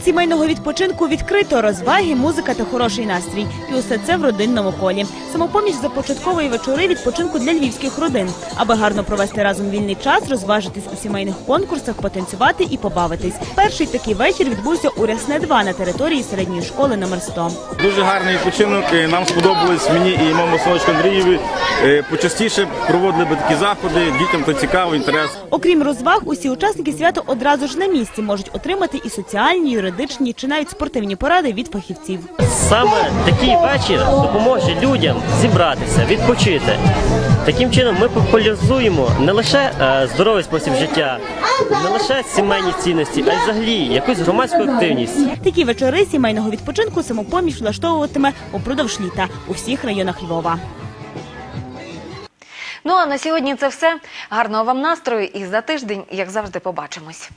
Момент сімейного відпочинку відкрито, розваги, музика та хороший настрій. І усе це в родинному колі. Самопоміч започатковує вечори відпочинку для львівських родин, аби гарно провести разом вільний час, розважитись у сімейних конкурсах, потанцювати і побавитись. Перший такий вечір відбувся у Рясне 2 на території середньої школи номер 100. Дуже гарний відпочинок. е, Нам сподобалось мені і моєму синочку Андрієві. Е, Почастіше проводили би такі заходи. Дітям то цікаво, інтерес. Окрім розваг, усі учасники свята одразу ж на місці можуть отримати і соціальні, юридичні чи навіть спортивні поради від фахівців. Саме такий вечір допоможе людям зібратися, відпочити. Таким чином ми популяризуємо не лише е, здоровий спосіб життя, не лише сімейні цінності, а й взагалі якусь громадську активність. Такі вечори сімейного відпочинку самопоміч влаштовуватиме упродовж літа у всіх районах Львова. Ну а на сьогодні це все. Гарного вам настрою і за тиждень, як завжди, побачимось.